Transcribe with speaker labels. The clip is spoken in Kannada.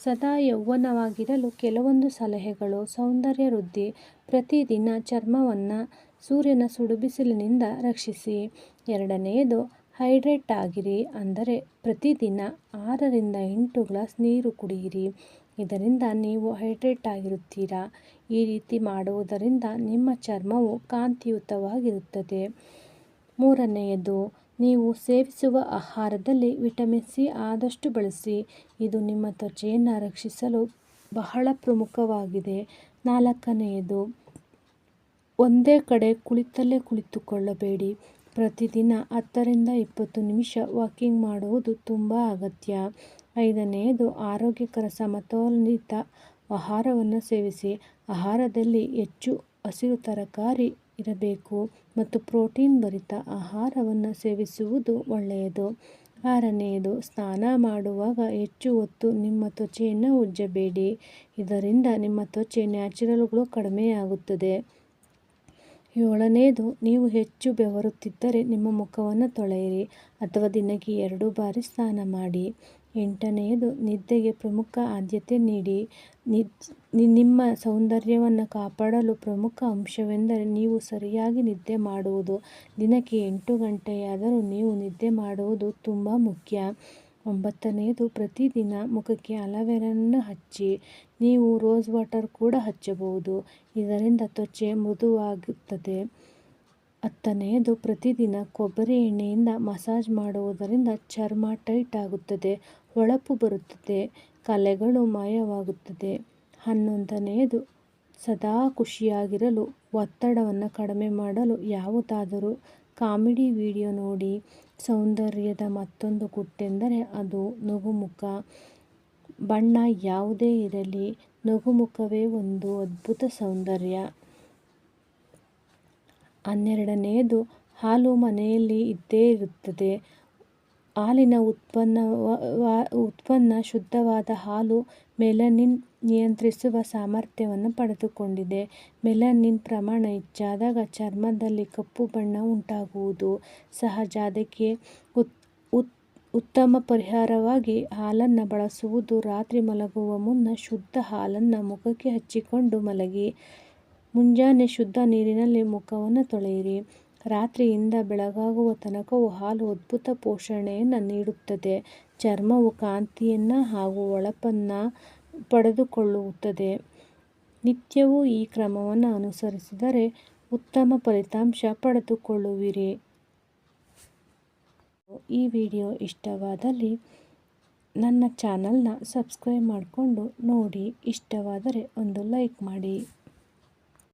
Speaker 1: ಸದಾ ಯೌವನವಾಗಿರಲು ಕೆಲವೊಂದು ಸಲಹೆಗಳು ಸೌಂದರ್ಯ ವೃದ್ಧಿ ಪ್ರತಿದಿನ ಚರ್ಮವನ್ನು ಸೂರ್ಯನ ಸುಡುಬಿಸಿಲಿನಿಂದ ರಕ್ಷಿಸಿ. ಎರಡನೆಯದು, ಹೈಡ್ರೇಟ್ ಆಗಿರಿ ಅಂದರೆ ಪ್ರತಿದಿನ ಆರರಿಂದ ಎಂಟು ಗ್ಲಾಸ್ ನೀರು ಕುಡಿಯಿರಿ. ಇದರಿಂದ ನೀವು ಹೈಡ್ರೇಟ್ ಆಗಿರುತ್ತೀರಾ? ಈ ರೀತಿ ಮಾಡುವುದರಿಂದ ನಿಮ್ಮ ಚರ್ಮವು ಕಾಂತಿಯುತವಾಗಿರುತ್ತದೆ. ಮೂರನೆಯದು ನೀವು ಸೇವಿಸುವ ಆಹಾರದಲ್ಲಿ ವಿಟಮಿನ್ ಸಿ ಆದಷ್ಟು ಬಳಸಿ. ಇದು ನಿಮ್ಮ ತ್ವಚೆಯನ್ನು ರಕ್ಷಿಸಲು ಬಹಳ ಪ್ರಮುಖವಾಗಿದೆ. ನಾಲ್ಕನೆಯದು, ಒಂದೇ ಕಡೆ ಕುಳಿತಲ್ಲೇ ಕುಳಿತುಕೊಳ್ಳಬೇಡಿ. ಪ್ರತಿದಿನ ಹತ್ತರಿಂದ ಇಪ್ಪತ್ತು ನಿಮಿಷ ವಾಕಿಂಗ್ ಮಾಡುವುದು ತುಂಬ ಅಗತ್ಯ. ಐದನೆಯದು, ಆರೋಗ್ಯಕರ ಸಮತೋಲಿತ ಆಹಾರವನ್ನು ಸೇವಿಸಿ. ಆಹಾರದಲ್ಲಿ ಹೆಚ್ಚು ಹಸಿರು ತರಕಾರಿ ಇರಬೇಕು ಮತ್ತು ಪ್ರೋಟೀನ್ ಭರಿತ ಆಹಾರವನ್ನು ಸೇವಿಸುವುದು ಒಳ್ಳೆಯದು. ಆರನೆಯದು, ಸ್ನಾನ ಮಾಡುವಾಗ ಹೆಚ್ಚು ಹೊತ್ತು ನಿಮ್ಮ ತ್ವಚೆಯನ್ನು ಉಜ್ಜಬೇಡಿ. ಇದರಿಂದ ನಿಮ್ಮ ತ್ವಚೆ ನ್ಯಾಚುರಲ್ಗಳು ಕಡಿಮೆಯಾಗುತ್ತದೆ. ಏಳನೆಯದು, ನೀವು ಹೆಚ್ಚು ಬೆವರುತ್ತಿದ್ದರೆ ನಿಮ್ಮ ಮುಖವನ್ನು ತೊಳೆಯಿರಿ ಅಥವಾ ದಿನಕ್ಕೆ ಎರಡು ಬಾರಿ ಸ್ನಾನ ಮಾಡಿ. ಎಂಟನೆಯದು, ನಿದ್ದೆಗೆ ಪ್ರಮುಖ ಆದ್ಯತೆ ನೀಡಿ. ನಿಮ್ಮ ಸೌಂದರ್ಯವನ್ನು ಕಾಪಾಡಲು ಪ್ರಮುಖ ಅಂಶವೆಂದರೆ ನೀವು ಸರಿಯಾಗಿ ನಿದ್ದೆ ಮಾಡುವುದು. ದಿನಕ್ಕೆ ಎಂಟು ಗಂಟೆಯಾದರೂ ನೀವು ನಿದ್ದೆ ಮಾಡುವುದು ತುಂಬ ಮುಖ್ಯ. ಒಂಬತ್ತನೆಯದು, ಪ್ರತಿದಿನ ಮುಖಕ್ಕೆ ಅಲವೆರನ್ನು ಹಚ್ಚಿ. ನೀವು ರೋಸ್ ವಾಟರ್ ಕೂಡ ಹಚ್ಚಬಹುದು. ಇದರಿಂದ ತ್ವಚೆ ಮೃದುವಾಗುತ್ತದೆ. ಹತ್ತನೆಯದು, ಪ್ರತಿದಿನ ಕೊಬ್ಬರಿ ಎಣ್ಣೆಯಿಂದ ಮಸಾಜ್ ಮಾಡುವುದರಿಂದ ಚರ್ಮ ಟೈಟ್ ಆಗುತ್ತದೆ. ಹೊಳಪು ಬರುತ್ತದೆ, ಕಲೆಗಳು ಮಾಯವಾಗುತ್ತದೆ. ಹನ್ನೊಂದನೆಯದು, ಸದಾ ಖುಷಿಯಾಗಿರಲು, ಒತ್ತಡವನ್ನು ಕಡಿಮೆ ಮಾಡಲು ಯಾವುದಾದರೂ ಕಾಮಿಡಿ ವಿಡಿಯೋ ನೋಡಿ, ಸೌಂದರ್ಯದ ಮತ್ತೊಂದು ಗುಟ್ಟೆಂದರೆ ಅದು ನಗುಮುಖ. ಬಣ್ಣ ಯಾವುದೇ ಇರಲಿ, ನಗುಮುಖವೇ ಒಂದು ಅದ್ಭುತ ಸೌಂದರ್ಯ. ಹನ್ನೆರಡನೆಯದು, ಹಾಲು ಮನೆಯಲ್ಲಿ ಇದ್ದೇ ಇರುತ್ತದೆ. ಹಾಲಿನ ಉತ್ಪನ್ನ ಉತ್ಪನ್ನ ಶುದ್ಧವಾದ ಹಾಲು ಮೆಲನಿನ್ ನಿಯಂತ್ರಿಸುವ ಸಾಮರ್ಥ್ಯವನ್ನು ಪಡೆದುಕೊಂಡಿದೆ. ಮೆಲನಿನ್ ಪ್ರಮಾಣ ಹೆಚ್ಚಾದಾಗ ಚರ್ಮದಲ್ಲಿ ಕಪ್ಪು ಬಣ್ಣ ಉಂಟಾಗುವುದು. ಸಹಜ. ಅದಕ್ಕೆ ಉತ್ತಮ ಪರಿಹಾರವಾಗಿ ಹಾಲನ್ನು ಬಳಸುವುದು. ರಾತ್ರಿ ಮಲಗುವ ಮುನ್ನ ಶುದ್ಧ ಹಾಲನ್ನು ಮುಖಕ್ಕೆ ಹಚ್ಚಿಕೊಂಡು ಮಲಗಿ. ಮುಂಜಾನೆ ಶುದ್ಧ ನೀರಿನಲ್ಲಿ ಮುಖವನ್ನು ತೊಳೆಯಿರಿ. ರಾತ್ರಿಯಿಂದ ಬೆಳಗಾಗುವ ತನಕವೂ ಹಾಲು ಅದ್ಭುತ ಪೋಷಣೆಯನ್ನು ನೀಡುತ್ತದೆ. ಚರ್ಮವು ಕಾಂತಿಯನ್ನು ಹಾಗೂ ಹೊಳಪನ್ನು ಪಡೆದುಕೊಳ್ಳುತ್ತದೆ. ನಿತ್ಯವೂ ಈ ಕ್ರಮವನ್ನು ಅನುಸರಿಸಿದರೆ ಉತ್ತಮ ಫಲಿತಾಂಶ ಪಡೆದುಕೊಳ್ಳುವಿರಿ. ಈ ವಿಡಿಯೋ ಇಷ್ಟವಾದಲ್ಲಿ ನನ್ನ ಚಾನಲ್ನ ಸಬ್ಸ್ಕ್ರೈಬ್ ಮಾಡಿಕೊಂಡು ನೋಡಿ. ಇಷ್ಟವಾದರೆ ಒಂದು ಲೈಕ್ ಮಾಡಿ.